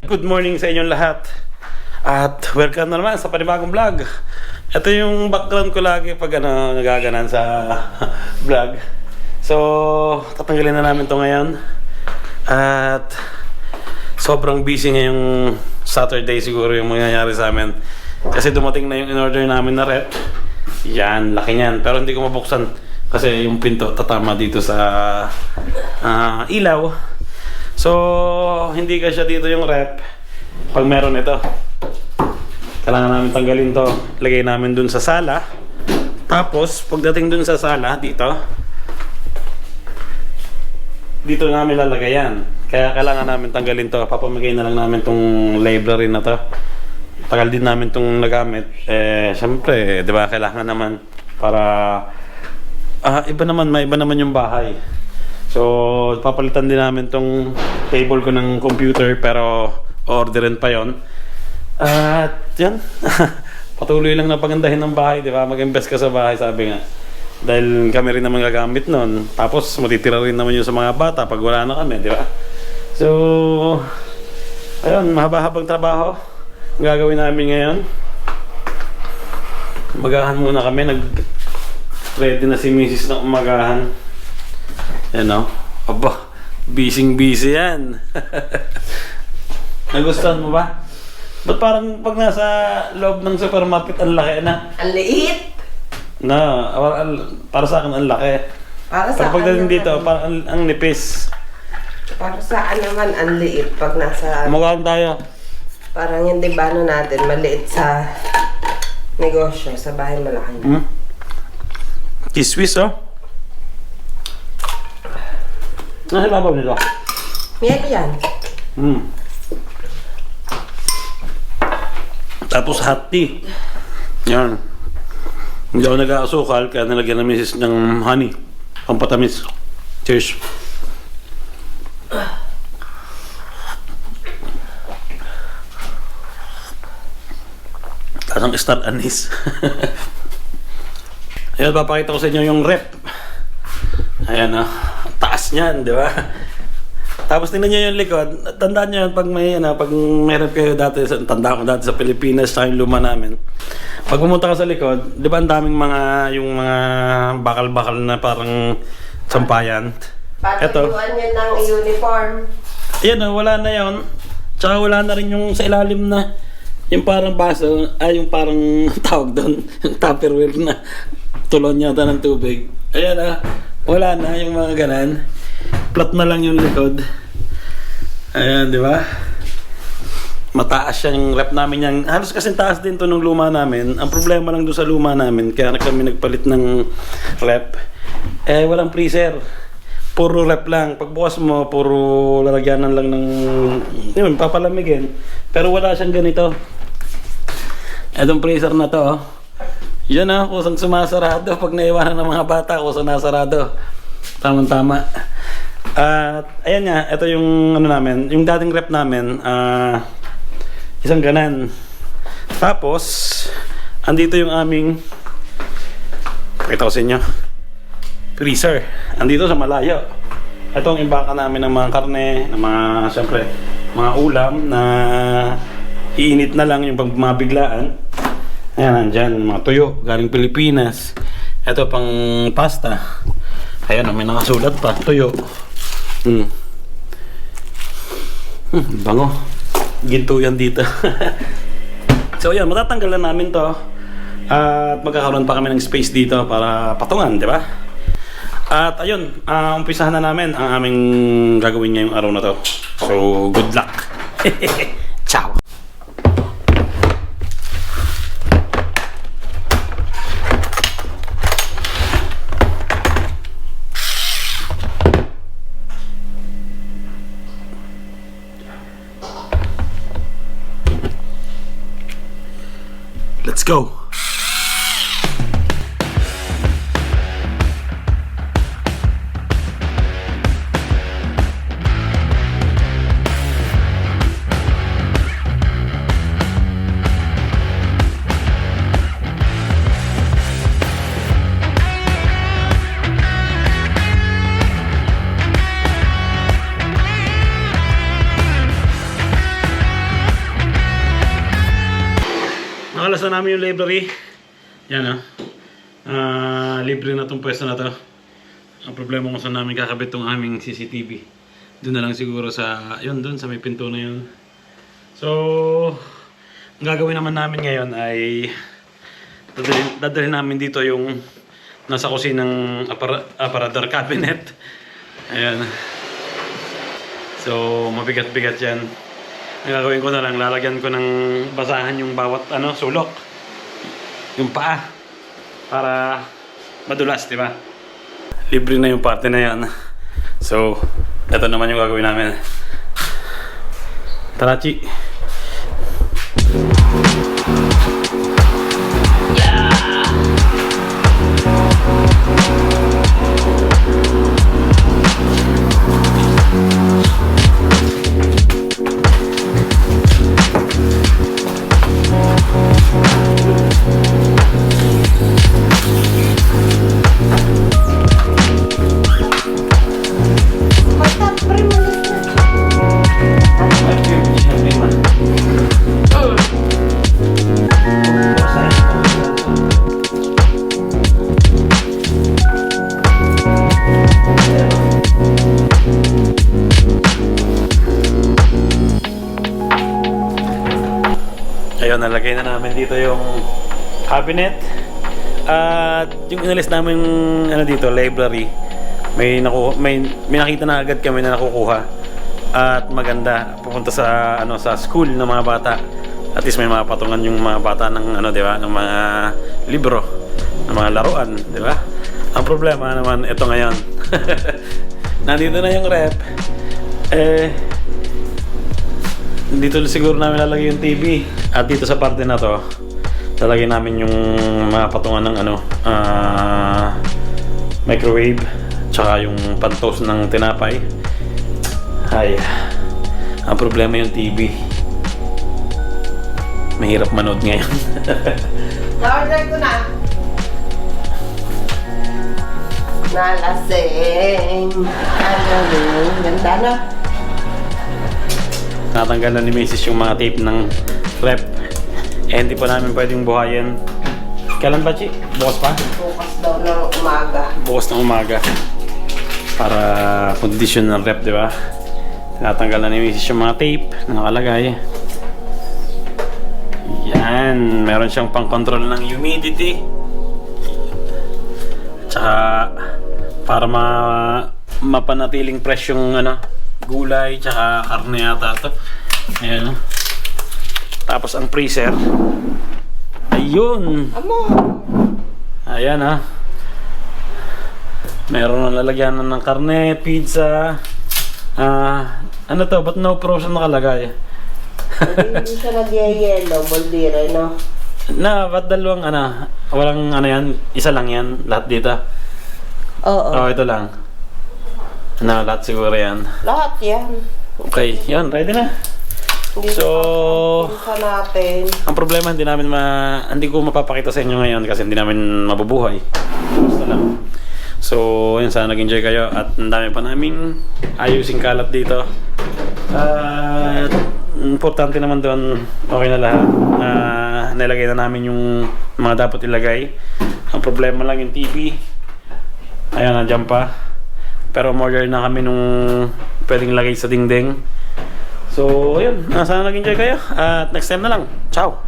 Good morning sa inyong lahat. At welcome na naman sa panibagong vlog. Ito yung background ko lagi pag ano, nagaganan sa vlog. So, tatanggalin na namin to ngayon. At sobrang busy ngayong Saturday siguro yung mangyayari sa amin. Kasi dumating na yung in-order namin na rep. Yan, laki niyan. Pero hindi ko mabuksan kasi yung pinto tatama dito sa ah, ilaw. So, hindi ka siya dito yung rep. Pag meron ito, kailangan namin tanggalin to. Lagay namin dun sa sala. Tapos, pagdating dun sa sala, dito, dito namin lalagay yan. Kaya kailangan namin tanggalin to. Papamigay na lang namin tong library na to. Tagal din namin tong nagamit. Eh, syempre, di ba, kailangan naman para ah iba naman, may iba naman yung bahay. So, papalitan din namin tong table ko ng computer pero orderin pa yon. At yan, patuloy lang na pagandahin ng bahay, di ba? Mag-invest ka sa bahay, sabi nga. Dahil kami rin naman gagamit nun. Tapos matitira rin naman yung sa mga bata pag wala na kami, di ba? So, ayun, mahaba-habang trabaho ang gagawin namin ngayon. Umagahan muna kami, nag ready na si Mrs. na umagahan. Yan o. Aba, busy busy yan. Nagustuhan mo ba? Ba't parang pag nasa loob ng supermarket ang laki na? Ang liit. Na, al- para sa akin ang laki. Para sa Pag pagdating dito, parang ang, ang nipis. Para sa akin naman ang liit pag nasa Mukhaan tayo. parang yung dibano natin maliit sa negosyo sa bahay malaki. Hmm? Kiswis, oh. Nasa ibabaw nito. Miel yan. Hmm. Tapos hot tea. Yan. Hindi ako nag-aasukal, kaya nilagyan ng misis ng honey. Pampatamis. Cheers. Kasang star anise. Ayan, papakita ko sa inyo yung rep. Ayan ah. Niyan, di ba? Tapos tingnan niyo yung likod. Tandaan niyo yan pag may ano, pag meron kayo dati sa tanda ko dati sa Pilipinas sa yung luma namin. Pag pumunta ka sa likod, 'di ba ang daming mga yung mga bakal-bakal na parang sampayan. Eto. Patuyuan yan ng uniform. Ayan oh, wala na 'yon. Tsaka wala na rin yung sa ilalim na yung parang baso, ay yung parang tawag doon, yung tupperware na tulon yata ng tubig. Ayan ah, wala na yung mga ganan. Flat na lang yung likod. Ayan, di ba? Mataas yung rep namin yan. Halos kasi taas din to nung luma namin. Ang problema lang doon sa luma namin, kaya na kami nagpalit ng rep. Eh, walang freezer. Puro rep lang. Pagbukas mo, puro lalagyanan lang ng... Yun, papalamigin. Pero wala siyang ganito. Etong freezer na to, oh. Yan ah, kusang sumasarado. Pag naiwanan ng mga bata, kusang nasarado. Tamang-tama. At ayan nga, ito yung ano namin, yung dating rep namin, ah isang ganan. Tapos, andito yung aming Pakita ko sa inyo. Freezer. Andito sa malayo. Ito ang imbaka namin ng mga karne, ng mga, siyempre, mga ulam na iinit na lang yung pag mabiglaan. Ayan, nandyan, mga tuyo, galing Pilipinas. Ito pang pasta. Ayan, may nakasulat pa, tuyo. Hmm. Hmm, bango. Ginto yan dito. so yan, matatanggal na namin to. At magkakaroon pa kami ng space dito para patungan, di ba? At ayun, uh, umpisahan na namin ang aming gagawin ngayong araw na to. So, good luck. Let's go. Na namin yung library. Yan ah. Ah, libre na tong pwesto na to. Ang problema kung saan namin kakabit tong aming CCTV. Doon na lang siguro sa, yun, doon sa may pinto na yun. So, ang gagawin naman namin ngayon ay dadalhin, dadalhin namin dito yung nasa kusinang apara, aparador cabinet. Ayan. So, mabigat-bigat yan. Ang gagawin ko na lang, lalagyan ko ng basahan yung bawat ano, sulok. Yung paa. Para madulas, di ba? Libre na yung parte na yan. So, ito naman yung gagawin namin. Tara, Chi. Ayun, nalagay na namin dito yung cabinet. At yung inalis namin ano dito, library. May naku may, may nakita na agad kami na nakukuha. At maganda pupunta sa ano sa school ng mga bata. At least may mga patungan yung mga bata ng ano, 'di ba, ng mga libro, ng mga laruan, 'di ba? Ang problema naman ito ngayon. Nandito na yung rep. Eh, dito siguro namin lalagay yung TV. At dito sa parte na to, lalagay namin yung mga patungan ng ano, ah, microwave, tsaka yung pantos ng tinapay. Ay, ang problema yung TV. Mahirap manood ngayon. Na-order ko na. Nalasing. Ano Ganda na. Natanggal na ni Mrs. yung mga tape ng rep. Eh, hindi pa namin pwedeng buhayin. Kailan ba, Chi? Bukas pa? Bukas daw ng umaga. bukas ng umaga para condition ng rep, di ba? Tinatanggal na ni Mrs. yung mga tape na nakalagay. Yan, meron siyang pang-control ng humidity. Tsaka para ma mapanatiling fresh yung ano, gulay, tsaka karne yata to. Ayan. Tapos ang freezer. Ayun! Amo. Ayan ha. Meron na lalagyan na ng karne, pizza. Ah, ano to? Ba't no frozen nakalagay? Hindi siya nag-yellow. Boldire, no? Na, ba't dalawang ano? Walang ano yan? Isa lang yan? Lahat dito? Oo. Oh, ito lang. Na, lahat siguro yan. Lahat yan. Okay, yan. Ready na. Hindi So, Pinsa natin. ang problema hindi namin ma... Hindi ko mapapakita sa inyo ngayon kasi hindi namin mabubuhay. Basta lang. So, yun, sana nag-enjoy kayo at ang dami pa namin ayusing kalat dito. At importante naman doon, okay na lahat. Ah, nilagay na namin yung mga dapat ilagay. Ang problema lang yung TV. Ayan, nandiyan pa. Pero order na kami nung pwedeng lagay sa dingding. So, ayun. Ah, sana nag-enjoy kayo. At next time na lang. Ciao!